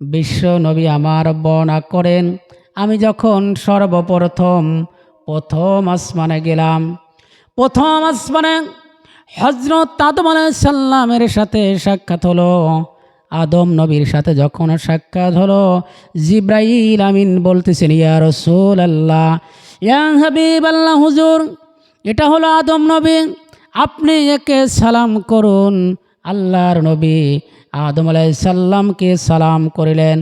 বিশ্ব নবী আমার বর্ণনা করেন, আমি যখন সর্বপ্রথম প্রথম আসমানে গেলাম, প্রথম আসমানে হজরত আদম সাল্লামের সাথে সাক্ষাৎ হলো। আদম নবীর সাথে যখন সাক্ষাৎ হলো, জিব্রাইল আমিন বলতেছেন, ইয়া রসুল আল্লাহ ইয়া হাবিব আল্লাহ হুজুর, এটা হলো আদম নবী, আপনি একে সালাম করুন, আল্লাহর নবী আদম আলাই সাল্লামকে সালাম করিলেন।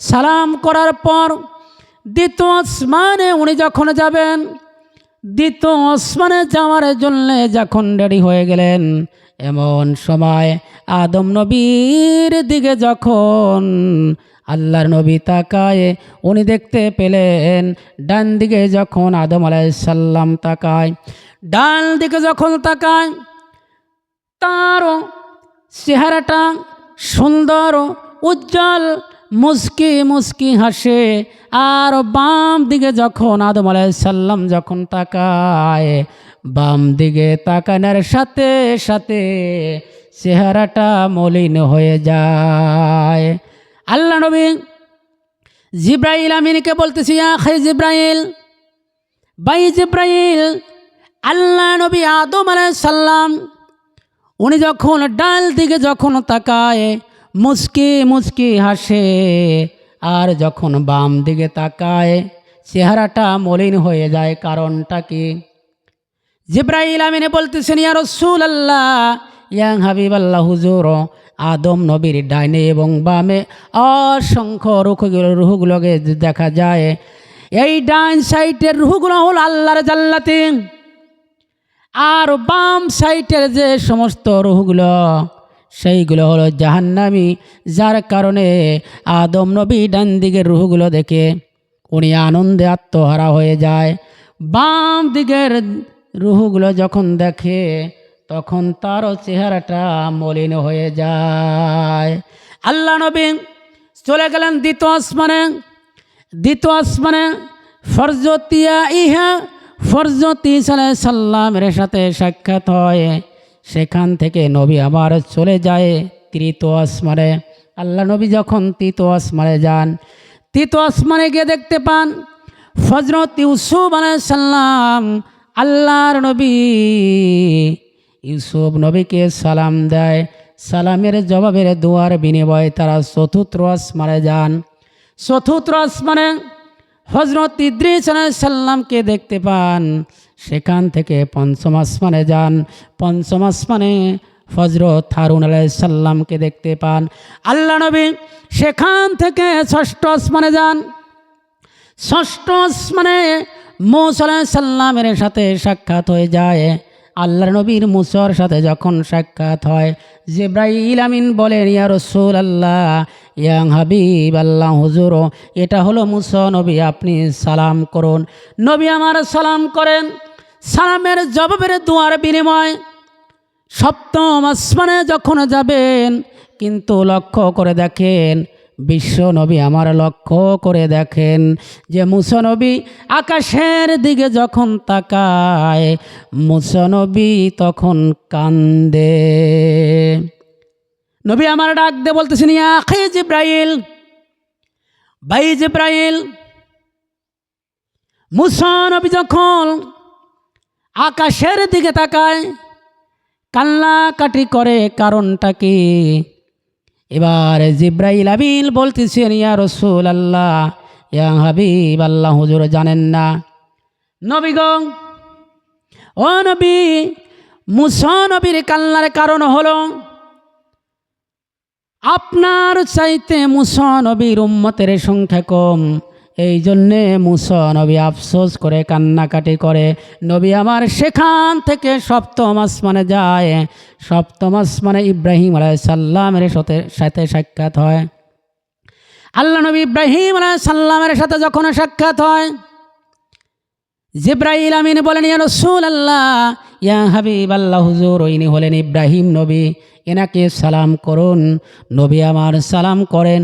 সালাম করার পর দ্বিতীয় আসমানে উনি যখন যাবেন, দ্বিতীয় আসমানে যাওয়ার জন্য যখন রেডি হয়ে গেলেন, এমন সময় আদম নবীর দিকে যখন আল্লাহর নবী তাকায়, উনি দেখতে পেলেন, ডান দিকে যখন আদম আলাইসাল্লাম তাকায়, ডান দিকে যখন তাকায়, তারও চেহারাটা সুন্দর উজ্জ্বল, মুস্কি মুস্কি হাসে। আর বাম দিকে যখন আদম সাল্লাম যখন তাকায়, বাম দিকে তাকানোর সাথে সাথে চেহারাটা মলিন হয়ে যায়। আল্লাহ নবী জিব্রাইল আমিনকে বলতেছি আখাই জিব্রাইল, বাই জিব্রাইল, আল্লাহ নবী আদম সাল্লাম উনি যখন ডাল দিকে যখন তাকায় মুচকি মুচকি হাসে, আর যখন বাম দিকে তাকায়, চেহারাটা মলিন হয়ে যায়। কারণটা কি? জিব্রাইল আমিনে বলতেছেন, ইয়া রসুল আল্লাহ ইয়াং হাবিব আল্লাহ হুজুর, আদম নবীর ডাইনে এবং বামে অসংখ্য রুখগুলো, রুহগুলোকে দেখা যায়। এই ডাইন সাইটের রুহগুলো হল আল্লাহর জাল্লাতে আর বাম সাইটের যে সমস্ত রুহগুলো সেইগুলো হলো জাহান্নামি, যার কারণে আদম নবী ডান দিকের রুহগুলো দেখে উনি আনন্দে আত্মহারা হয়ে যায়। বাম দিকের রুহগুলো যখন দেখে, তখন তারও চেহারাটা মলিন হয়ে যায়। আল্লাহ নবী চলে গেলেন দ্বিতীয় আসমানে। দ্বিতীয় আসমানে, ফরজতিয়া ইহা ফরজতি সাল্লামের সাথে সাক্ষাৎ হয়। সেখান থেকে নবী আবার চলে যায় তৃতীয় আসমানে। আল্লাহ নবী যখন তৃতীয় আসমানে যান, তৃতীয় আসমানে গিয়ে দেখতে পান, ফজরত ইউসুফ সাল্লাম আল্লাহর নবী। ইউসুফ নবীকে সালাম দেয়। সালামের জবাবের দোয়ার বিনিময়ে তারা চতুর্থ আসমানে যান। চতুর্থ আসমানে হজরত ইদ্রিস সাল্লামকে দেখতে পান। সেখান থেকে পঞ্চম আসমানে যান। পঞ্চম আসমানে হজরত হারুন আলাইসাল্লামকে দেখতে পান। আল্লা নবী সেখান থেকে ষষ্ঠ আসমানে যান। ষষ্ঠ আসমানে মৌসাল্লাহ সাল্লামের সাথে সাক্ষাৎ হয়ে যায়। আল্লাহ নবীর মুসর সাথে যখন সাক্ষাৎ হয়, জেব্রাইল আমিন বলেন, ইয়া রসুল আল্লাহ ইয়াং হাবিব আল্লাহ হুজুর, এটা হলো মুস নবী, আপনি সালাম করুন। নবী আমার সালাম করেন। সালামের জবাবের দুয়ার বিনিময়। সপ্তম আসমানে যখন যাবেন, কিন্তু লক্ষ্য করে দেখেন বিশ্ব নবী আমার লক্ষ্য করে দেখেন যে মুসনবী আকাশের দিকে যখন তাকায় মুসনবী তখন কান্দে। নবী আমার ডাক দে বলতেছেন আখে জিব্রাইল ভাই জিব্রাইল। মুসনবী যখন আকাশের দিকে তাকায়, কান্নাকাটি করে কারণটা কি? এবার জিব্রাইল আবিল বলতেছেন, ইয়া রসুল আল্লাহ ইয়া হাবিব আল্লাহ হুজুর জানেন না। নবী গো, ও নবী, মুসা নবীর কান্নার কারণ হল, আপনার চাইতে মুসা নবীর উম্মতের সংখ্যা কম। এই জন্যে মুসা নবী আফসোস করে, কান্নাকাটি করে। নবী আমার সেখান থেকে সপ্তম আসমানে যায়। সপ্তম আসমানে ইব্রাহিম আলাই সাল্লামের সাথে সাথে সাক্ষাৎ হয়। আল্লাহ নবী ইব্রাহিম আলাই সাল্লামের সাথে যখন সাক্ষাৎ হয়, জিব্রাইল আমিন বলেন, ইয়া রসুল আল্লাহ ইয়া হাবিব আল্লাহ হুজুর, ইনি হলেন ইব্রাহিম নবী। এনাকে সালাম করুন। নবী আমার সালাম করেন।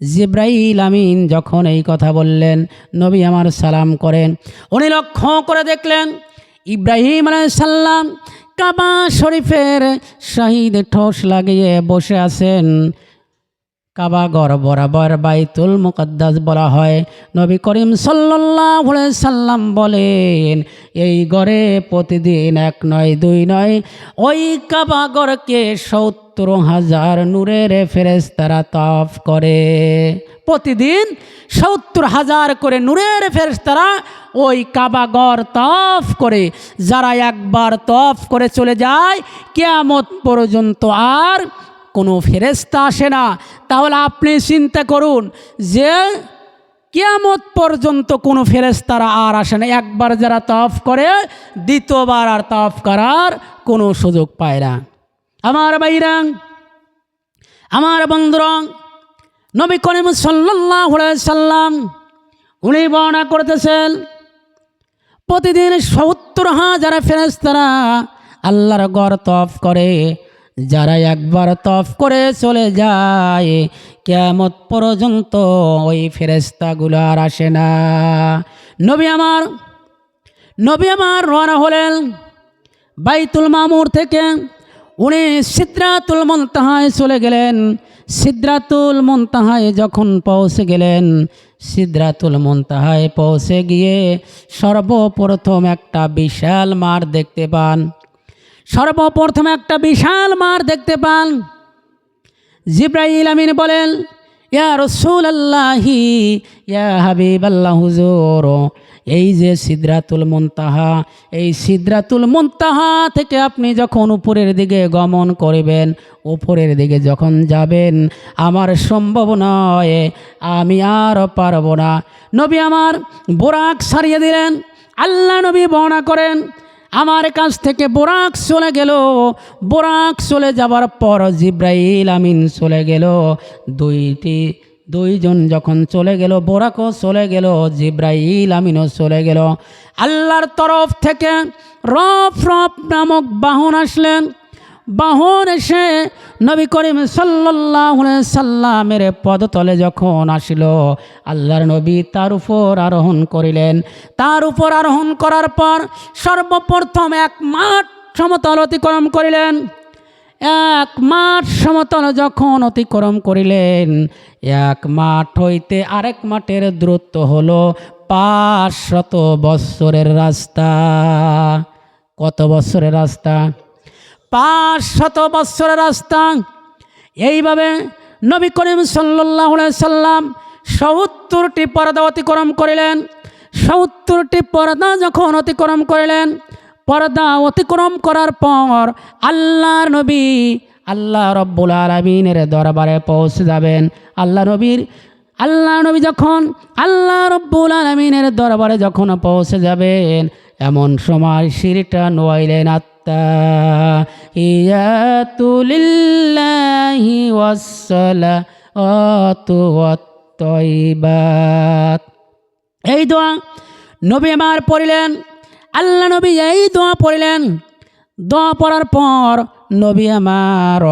জিব্রাইল আমিন যখন এই কথা বললেন, নবী আমার সালাম করেন। উনি লক্ষ্য করে দেখলেন, ইব্রাহিম সাল্লাম কাবা শরীফের শাহিদ ঠোস লাগিয়ে বসে আছেন। কাবাগর বরাবর বাইতুল মুকদ্দাস বলা হয়। নবী করিম সাল্লাহ সাল্লাম বলেন, এই গড়ে প্রতিদিন এক নয়, দুই নয়, ওই কাবাগরকে সত্তর হাজার নূরের ফেরেস্তারা তফ করে। প্রতিদিন সত্তর হাজার করে নূরের ফেরেস্তারা ওই কাবাগর তফ করে। যারা একবার তফ করে চলে যায়, কেয়ামত পর্যন্ত আর কোনো ফেরেস্তা আসে না। তাহলে আপনি চিন্তা করুন যে কেয়ামত পর্যন্ত কোনো ফেরেস্তারা আর আসে না। একবার যারা তফ করে, দ্বিতীয়বার আর তফ করার কোনো সুযোগ পায় না। আমার বাইরাং আমার বন্ধুরং, নবী করিম সাল্লাম উনি বর্ণনা করতেছেন প্রতিদিন সত্তর হাজার ফেরেস্তারা আল্লাহর গড় তফ করে। যারা একবার তফ করে চলে যায় কেমত পর্যন্ত ওই ফেরেস্তাগুলো আর আসে না। নবী আমার নবী আমার রওনা হলেন বাইতুল মামুর থেকে। উনি সিদ্রাতুল মন্তাহায় চলে গেলেন। সিদ্রাতুল মন্তাহায় যখন পৌঁছে গেলেন, সিদ্রাতুল মন্তাহায় পৌঁছে গিয়ে সর্বপ্রথম একটা বিশাল মার দেখতে পান। সর্বপ্রথম একটা বিশাল মার দেখতে পান। জিব্রাইল আমিন বলেন, ইয়া রসুল আল্লাহি ইয়া হাবিব আল্লাহ এই যে সিদ্রাতুল মুনতাহা, এই সিদ্রাতুল মুনতাহা থেকে আপনি যখন উপরের দিকে গমন করবেন, উপরের দিকে যখন যাবেন, আমার সম্ভব নয়, আমি আর পারব না। নবী আমার বোরাক সারিয়ে দিলেন, আল্লাহ নবী বর্ণনা করেন আমার কাছ থেকে বোরাক চলে গেল। বোরাক চলে যাবার পর জিব্রাইল আমিন চলে গেল। দুইটি, দুইজন যখন চলে গেল, বোরাকও চলে গেল, জিব্রাইল আমিনও চলে গেল। আল্লাহর তরফ থেকে রফ রফ নামক বাহন আসলেন। বাহন এসে নবী করিম সাল্লাহ সাল্লামের পদতলে যখন আসিল, আল্লাহর নবী তার উপর আরোহণ করিলেন। তার উপর আরোহণ করার পর সর্বপ্রথম এক মাঠ সমতল অতিক্রম করিলেন। এক মাঠ সমতল যখন অতিক্রম করিলেন, এক মাঠ হইতে আরেক মাঠের দূরত্ব হলো পাঁচশত বৎসরের রাস্তা। কত বৎসরের রাস্তা? পাঁচ শত বৎসরের রাস্তা। এইভাবে নবী করিম সাল্লাহ সাল্লাম সত্তরটি পর্দা অতিক্রম করিলেন। সত্তরটি পর্দা যখন অতিক্রম করিলেন, পর্দা অতিক্রম করার পর আল্লাহর নবী আল্লাহ রব্বুল আলমিনের দরবারে পৌঁছে যাবেন। আল্লাহ নবীর, আল্লাহ নবী যখন আল্লাহ রব্বুল আলমিনের দরবারে যখন পৌঁছে যাবেন এমন সময় সিঁড়িটা নোয়াইলেন আত্মা ইয়াতুলিল্লাহি ওয়াসসালা অতুয়াত এই দোয়া নবী আমার পড়িলেন, আল্লাহ নবী এই দোয়া পড়িলেন। দোয়া পড়ার পর নবী আমার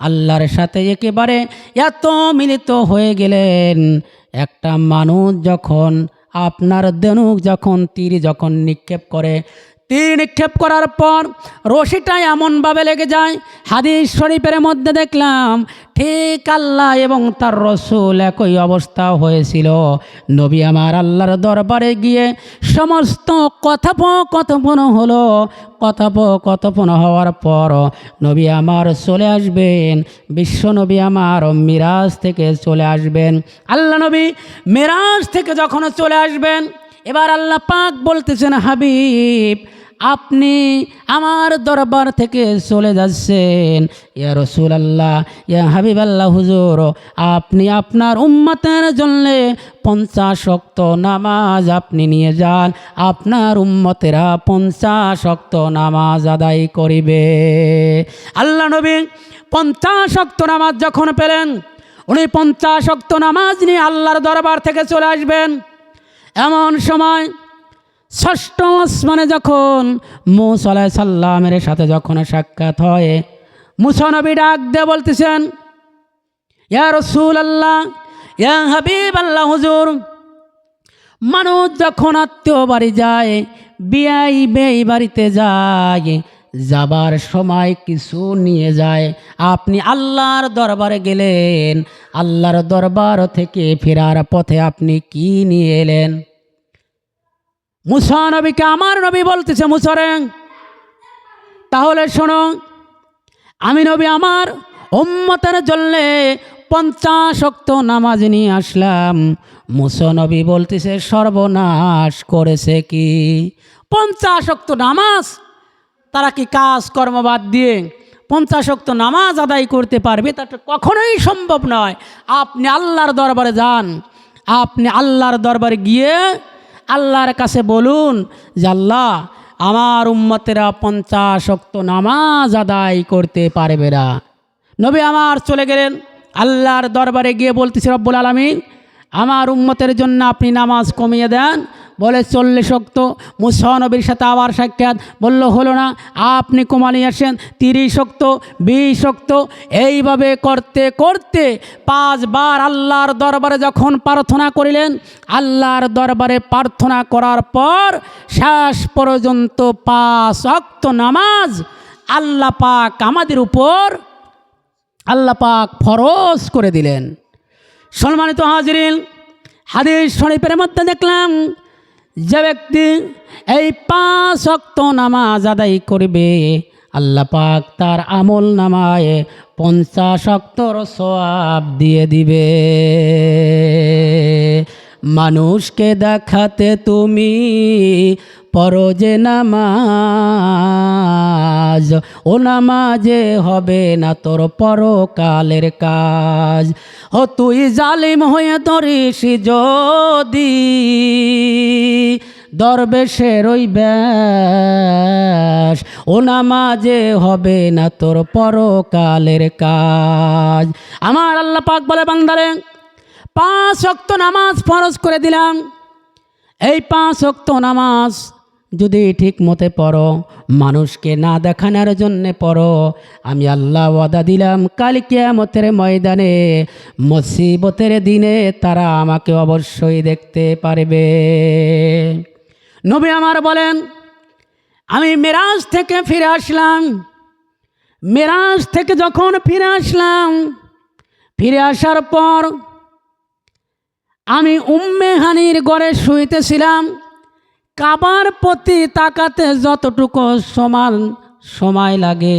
আল্লাহর সাথে একেবারে এত মিলিত হয়ে গেলেন। একটা মানুষ যখন আপনার দেনুক যখন তীর যখন নিক্ষেপ করে তীর নিক্ষেপ করার পর রশিটা এমনভাবে লেগে যায়। হাদিস শরীফের মধ্যে দেখলাম, ঠিক আল্লাহ এবং তার রসুল একই অবস্থা হয়েছিল। নবী আমার আল্লাহর দরবারে গিয়ে সমস্ত কথোপকথপন হলো। কথোপকথপন হওয়ার পর নবী আমার চলে আসবেন, বিশ্ব নবী আমার মিরাজ থেকে চলে আসবেন। আল্লাহ নবী মিরাজ থেকে যখন চলে আসবেন, এবার আল্লাহ পাক বলতেছেন, হাবিব আপনি আমার দরবার থেকে চলে যাচ্ছেন। ইয়া রসুল আল্লাহ ইয়া হাবিব আল্লাহ হুজুর, আপনি আপনার উম্মতের জন্যে পঞ্চাশ শক্ত নামাজ আপনি নিয়ে যান। আপনার উম্মতেরা পঞ্চাশ শক্ত নামাজ আদায় করিবে। আল্লাহ নবী পঞ্চাশ শক্ত নামাজ যখন পেলেন, উনি পঞ্চাশ শক্ত নামাজ নিয়ে আল্লাহর দরবার থেকে চলে আসবেন। এমন সময় ষষ্ঠ আসমানে যখন মুসাল্লাহ সাল্লামের সাথে যখন সাক্ষাৎ হয় মুসানবী ডাক দিয়ে বলতেছেন, ইয়া রসুল আল্লাহ ইয়া হাবিব আল্লাহ হুজুর, মানুষ যখন আত্মীয় বাড়ি যায়, বিয়াই বেই বাড়িতে যায়, যাবার সময় কিছু নিয়ে যায়, আপনি আল্লাহর দরবারে গেলেন, আল্লাহর দরবার থেকে ফেরার পথে আপনি কি নিয়ে এলেন? মুসা নবীকে আমার নবী বলতেছে মুসরেং তাহলে শোনো, আমি নবী আমার উম্মতের জন্যে পঞ্চাশ অক্ত নামাজ নিয়ে আসলাম। মুসনবী বলতেছে, সর্বনাশ করেছে কি? পঞ্চাশ অক্ত নামাজ? তারা কি কাজ কর্ম বাদ দিয়ে পঞ্চাশ অক্ত নামাজ আদায় করতে পারবে? তা কখনোই সম্ভব নয়। আপনি আল্লাহর দরবারে যান। আপনি আল্লাহর দরবারে গিয়ে আল্লাহর কাছে বলুন যে আল্লাহ, আমার উম্মতেরা পঞ্চাশ অক্ত নামাজ আদায় করতে পারবে না। নবী আমার চলে গেলেন, আল্লাহর দরবারে গিয়ে বলতেছে, রব্বুল আলমিন, আমার উম্মতের জন্য আপনি নামাজ কমিয়ে দেন বলে চল্লিশ অক্ত মুসানবীর সাথে আবার সাক্ষাৎ। বলল, হলো না, আপনি কমানি আসেন, তিরিশ শক্ত, বিশ শক্ত। এইভাবে করতে করতে পাঁচবার আল্লাহর দরবারে যখন প্রার্থনা করিলেন, আল্লাহর দরবারে প্রার্থনা করার পর শেষ পর্যন্ত পাঁচ অক্ত নামাজ আল্লাহ পাক আমাদের উপর, আল্লাহ পাক ফরজ করে দিলেন। সম্মানিত হাজিরিন, হাদিস শরীফের মধ্যে দেখলাম যে ব্যক্তি এই পাঁচ শক্ত নামাজ আদায় করবে, আল্লাহ পাক তার আমল নামায় পঞ্চাশ অক্তর সোয়াব দিয়ে দিবে। মানুষকে দেখাতে তুমি পরো যে নামাজ, ও নামাজে হবে না তোর পরকালের কাজ। ও তুই জালিম হয়ে ধরিস যদি দরবেশের ওই ব্যাস, ও নামাজে হবে না তোর পরকালের কাজ। আমার আল্লাহ পাক বলে, বান্দারে, পাঁচ অক্ত নামাজ ফরজ করে দিলাম। এই পাঁচ অক্ত নামাজ যদি ঠিক মতে পড়ো, মানুষকে না দেখানোর জন্যে পড়ো, আমি আল্লাহ ওয়াদা দিলাম, কাল কিয়ামতের ময়দানে, মুসিবতের দিনে তারা আমাকে অবশ্যই দেখতে পারবে। নবী আমার বলেন, আমি মেরাজ থেকে ফিরে আসলাম। মেরাজ থেকে যখন ফিরে আসলাম, ফিরে আসার পর আমি উম্মে হানির গড়ে শুইতেছিলাম। কাবার প্রতি তাকাতে যতটুকু সমান সময় লাগে,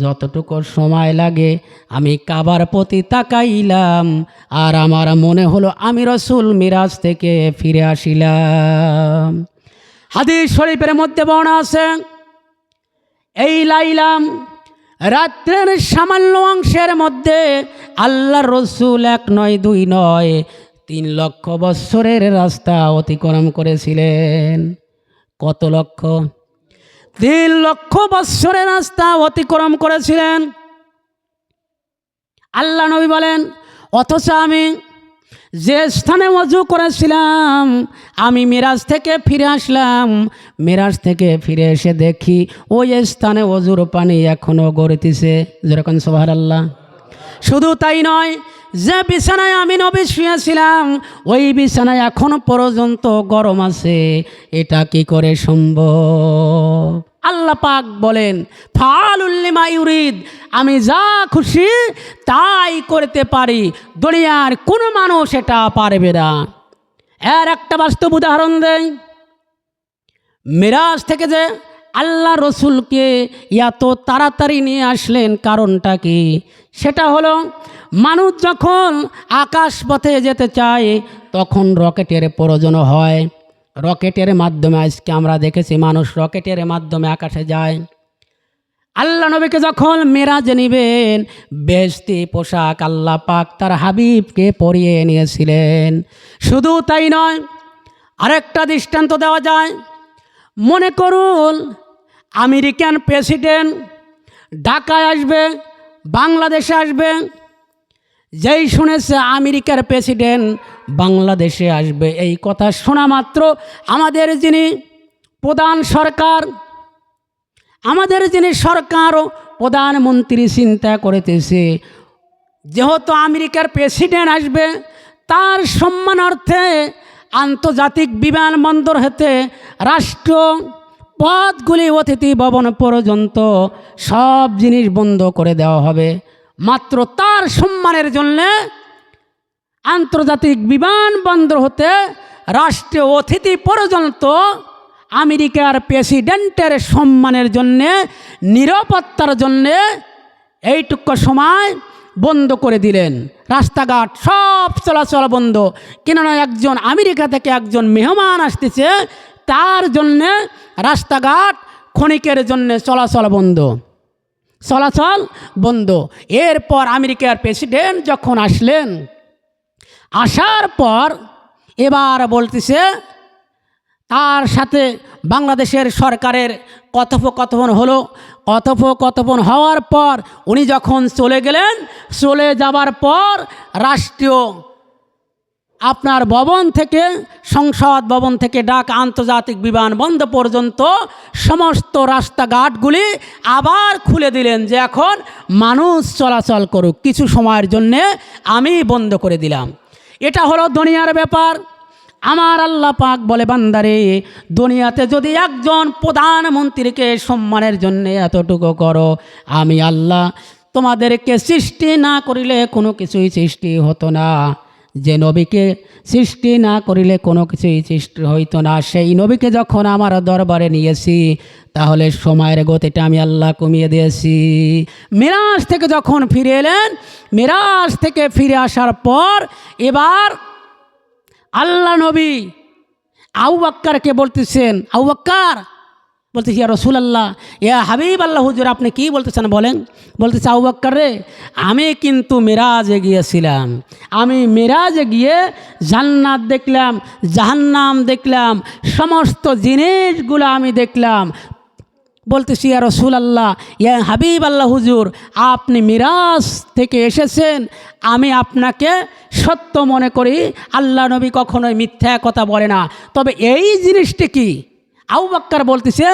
যতটুকু সময় লাগে, আমি কাবার প্রতি তাকাইলাম, আর আমার মনে হলো আমি রসুল মিরাজ থেকে ফিরে আসিলাম। হাদিস শরীফের মধ্যে বর্ণা আছে, এই লাইলাম রাত্রের সামান্য অংশের মধ্যে আল্লাহ রসুল এক নয়, দুই নয় তিন লক্ষ বৎসরের রাস্তা অতিক্রম করেছিলেন। কত লক্ষ? তিন লক্ষ বৎসরের রাস্তা অতিক্রম করেছিলেন। আল্লাহ নবী বলেন, অথচ আমি যে স্থানে অজু করেছিলাম, আমি মিরাজ থেকে ফিরে আসলাম। মিরাজ থেকে ফিরে এসে দেখি ওই স্থানে অজুর পানি এখনও গড়িতেছে। যেরকম সোহার আল্লাহ শুধু তাই নয় যে বিছানায় আমি নবী শুয়েছিলাম, ওই বিছানায় এখনও পর্যন্ত গরম আছে। এটা কি করে সম্ভব? আল্লাহ পাক বলেন ফালুল্লিমা ইউরিদ, আমি যা খুশি তাই করতে পারি। দুনিয়ার কোনো মানুষ এটা পারবে না। এর একটা বাস্তব উদাহরণ দেয় মিরাজ থেকে যে আল্লাহ রসুলকে এত তাড়াতাড়ি নিয়ে আসলেন কারণটা কি? সেটা হলো, মানুষ যখন আকাশ পথে যেতে চায়, তখন রকেটের প্রয়োজন হয়। রকেটের মাধ্যমে, আজকে আমরা দেখেছি, মানুষ রকেটের মাধ্যমে আকাশে যায়। আল্লাহ নবীকে যখন মেরাজ নিবেন বেস্তি পোশাক আল্লাহ পাক তার হাবিবকে পরিয়ে নিয়েছিলেন। শুধু তাই নয়, আরেকটা দৃষ্টান্ত দেওয়া যায়। মনে করুন, আমেরিকান প্রেসিডেন্ট ঢাকায় আসবে বাংলাদেশে আসবে। যেই শুনেছে আমেরিকার প্রেসিডেন্ট, বাংলাদেশে আসবে। এই কথা শোনা মাত্র আমাদের যিনি প্রধান সরকার, আমাদের যিনি সরকার প্রধানমন্ত্রী চিন্তা করিতেছে, যেহেতু আমেরিকার প্রেসিডেন্ট আসবে, তার সম্মানার্থে আন্তর্জাতিক বিমানবন্দর হতে রাষ্ট্র পথগুলি অতিথি ভবন পর্যন্ত সব জিনিস বন্ধ করে দেওয়া হবে। মাত্র তার সম্মানের জন্যে আন্তর্জাতিক বিমান বিমানবন্দর হতে রাষ্ট্রীয় অতিথি পর্যন্ত আমেরিকার প্রেসিডেন্টের সম্মানের জন্যে, নিরাপত্তার জন্যে এইটুকু সময় বন্ধ করে দিলেন। রাস্তাঘাট সব চলাচল বন্ধ। কেননা একজন আমেরিকা থেকে একজন মেহমান আসতেছে তার জন্যে রাস্তাঘাট ক্ষণিকের জন্যে চলাচল বন্ধ। চলাচল বন্ধ। এরপর আমেরিকার প্রেসিডেন্ট যখন আসলেন, আসার পর এবার বলতেছে, তার সাথে বাংলাদেশের সরকারের কথোপকথন হলো। কথোপকথন হওয়ার পর উনি যখন চলে গেলেন, চলে যাবার পর রাষ্ট্রীয় আপনার ভবন থেকে, সংসদ ভবন থেকে ডাক আন্তর্জাতিক বিমানবন্দর পর্যন্ত সমস্ত রাস্তাঘাটগুলি আবার খুলে দিলেন যে এখন মানুষ চলাচল করুক। কিছু সময়ের জন্যে আমি বন্ধ করে দিলাম। এটা হলো দুনিয়ার ব্যাপার। আমার আল্লাহ পাক বলে, বান্দারে, দুনিয়াতে যদি একজন প্রধানমন্ত্রীকে সম্মানের জন্য এতটুকু করো, আমি আল্লাহ তোমাদেরকে সৃষ্টি না করিলে কোনো কিছুই সৃষ্টি হতো না। যে নবীকে সৃষ্টি না করিলে কোনো কিছুই সৃষ্টি হইতো না। সেই নবীকে যখন আমার দরবারে নিয়েছি, তাহলে সময়ের গতিটা আমি আল্লাহ কমিয়ে দিয়েছি। মিরাজ থেকে যখন ফিরে এলেন, মিরাজ থেকে ফিরে আসার পর এবার আল্লাহ নবী আউ বাক্কারকে বলতেছেন আউ বাক্কার বলতেছি, ইয়া রসুল আল্লাহ ইয়া হাবিব আল্লাহ হুজুর আপনি কী বলতেছেন বলেন? বলতেছে আউ রে, আমি কিন্তু মেরাজে গিয়েছিলাম। আমি মেরাজে গিয়ে জান্নাত দেখলাম, জাহান্নাম দেখলাম, সমস্ত জিনিসগুলো আমি দেখলাম। বলতেছি, ইয়া রসুল আল্লাহ ইয়া হাবিব আল্লাহ হুজুর, আপনি মিরাজ থেকে এসেছেন। আমি আপনাকে সত্য মনে করি, আল্লাহ নবী কখনোই মিথ্যা কথা বলে না। তবে এই জিনিসটি কি? আউ বাক্কার বলতেছে,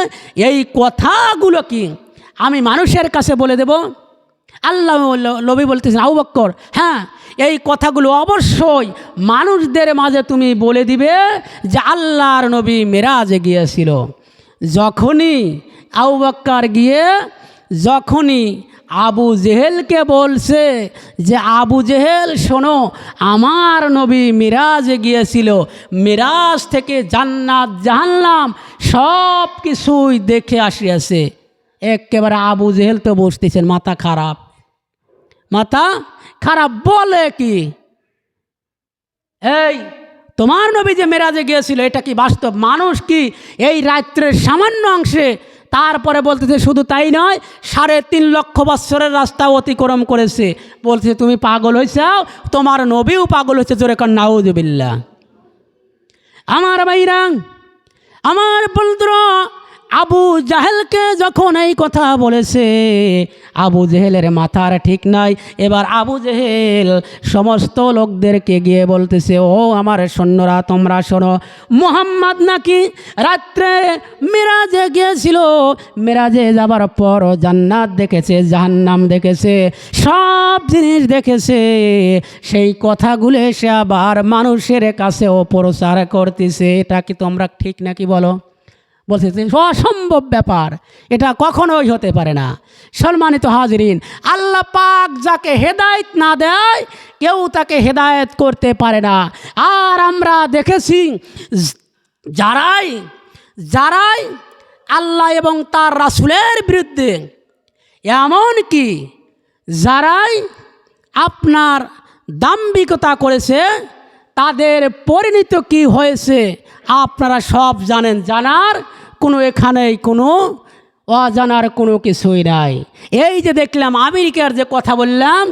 এই কথাগুলো কি? আমি মানুষের কাছে বলে দেব। আল্লাহ লবি বলতেছেন আউ বাক্কর হ্যাঁ এই কথাগুলো অবশ্যই মানুষদের মাঝে তুমি বলে দিবে যে আল্লাহর নবী মেরাজে গিয়েছিল। যখনই আউ বাক্কার গিয়ে যখনই আবু জেহেলকে বলছে যে, আবু জেহেল, শোনো, আমার নবী মিরাজে গিয়েছিল। মিরাজ থেকে জান্নাত, জাহান্নাম সব কিছুই দেখে আসিয়াছে। একেবারে আবু জেহেল তো বসতেছেন, মাথা খারাপ। মাথা খারাপ বলে কি? এই, তোমার নবী যে মেরাজে গিয়েছিল, এটা কি বাস্তব? মানুষ কি এই রাত্রের সামান্য অংশে তারপরে বলতেছে, শুধু তাই নয়, সাড়ে তিন লক্ষ বৎসরের রাস্তা অতিক্রম করেছে। বলছে তুমি পাগল হয়েছাও তোমার নবীও পাগল হয়েছে জোরে কর নাউজবিল্লা আমার বাইরাং আমার বন্ধুরা আবু জাহেলকে যখন এই কথা বলেছে, আবু জেহেলের মাথার ঠিক নাই। এবার আবু জেহেল সমস্ত লোকদেরকে গিয়ে বলতেছে, ও আমার সৈন্যরা, তোমরা শোনো, মোহাম্মদ নাকি রাত্রে মিরাজে গিয়েছিল? মেরাজে যাবার পর জান্নাত দেখেছে, জাহান্নাম দেখেছে, সব জিনিস দেখেছে। সেই কথাগুলো সে আবার মানুষের কাছেও প্রচার করতেছে। এটা কি তোমরা ঠিক নাকি বলো? বলছে অসম্ভব ব্যাপার। এটা কখনোই হতে পারে না। সম্মানিত হাজরিন, আল্লাহ পাক যাকে হেদায়েত না দেয়, কেউ তাকে হেদায়েত করতে পারে না। আর আমরা দেখেছি, যারাই যারাই আল্লাহ এবং তার রাসুলের বিরুদ্ধে, এমন কি, যারাই আপনার দাম্ভিকতা করেছে তাদের পরিণত কি হয়েছে আপনারা সব জানেন। জানার কোনো এখানেই কোনো অজানার কোনো কিছুই নাই। এই যে দেখলাম আমেরিকার যে কথা বললাম,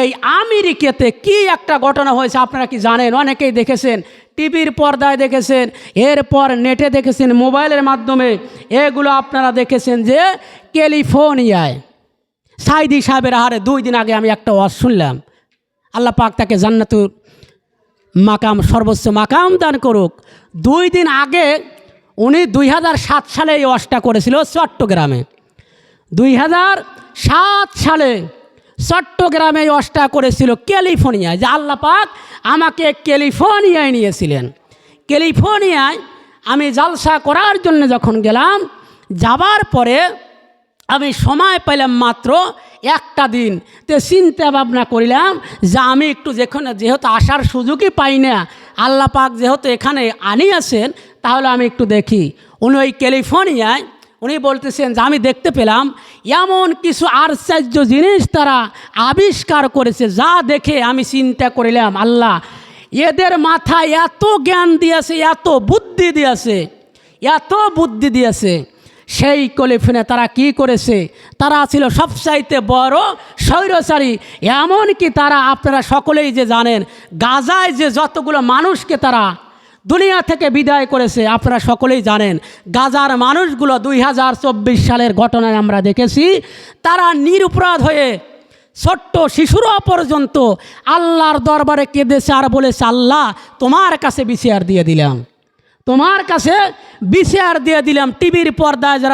এই আমেরিকাতে কি একটা ঘটনা হয়েছে আপনারা কি জানেন? অনেকেই দেখেছেন, টিভির পর্দায় দেখেছেন, এরপর নেটে দেখেছেন, মোবাইলের মাধ্যমে। এগুলো আপনারা দেখেছেন যে ক্যালিফোর্নিয়ায় সাইদি সাহেবের হারে দুই দিন আগে আমি একটা ওয়াজ শুনলাম। আল্লাহ পাক তাকে জান্নাতুর মাকাম, সর্বোচ্চ মাকাম দান করুক। দুই দিন আগে উনি দুই সাত সালে এই ওয়াজটা করেছিল চট্টগ্রামে। দুই সাত সালে চট্টগ্রামে এই ওয়াজটা করেছিল ক্যালিফোর্নিয়ায়। যে আল্লাহ পাক আমাকে ক্যালিফোর্নিয়ায় নিয়েছিলেন। ক্যালিফোর্নিয়ায় আমি জালসা করার জন্য যখন গেলাম, যাবার পরে আমি সময় পেলাম মাত্র একটা দিন। তো চিন্তা ভাবনা করিলাম যে আমি একটু যেখানে, যেহেতু আসার সুযোগই পাই না, আল্লাহ পাক যেহেতু এখানে আনিয়েছেন, তাহলে আমি একটু দেখি। উনি ওই ক্যালিফোর্নিয়ায়, উনি বলতেছেন যে আমি দেখতে পেলাম, এমন কিছু আশ্চর্য জিনিস তারা আবিষ্কার করেছে, যা দেখে আমি চিন্তা করিলাম, আল্লাহ, এদের মাথায় এত জ্ঞান দিয়েছে, এত বুদ্ধি দিয়েছে, এত বুদ্ধি দিয়েছে। সেই কলিফিনে তারা কি করেছে? তারা ছিল সবচাইতে বড় স্বৈরচারী এমনকি তারা আপনারা সকলেই যে জানেন, গাজায় যে যতগুলো মানুষকে তারা দুনিয়া থেকে বিদায় করেছে, আপনারা সকলেই জানেন, গাজার মানুষগুলো দুই হাজার চব্বিশ সালের ঘটনায় আমরা দেখেছি, তারা নিরপরাধ হয়ে ছোট্ট শিশুরা পর্যন্ত আল্লাহর দরবারে কেঁদেছে আর বলেছে, আল্লাহ, তোমার কাছে বিচার দিয়ে দিলাম। তোমার কাছে বিচার দিয়ে দিলাম টিভির পর্দায় যারা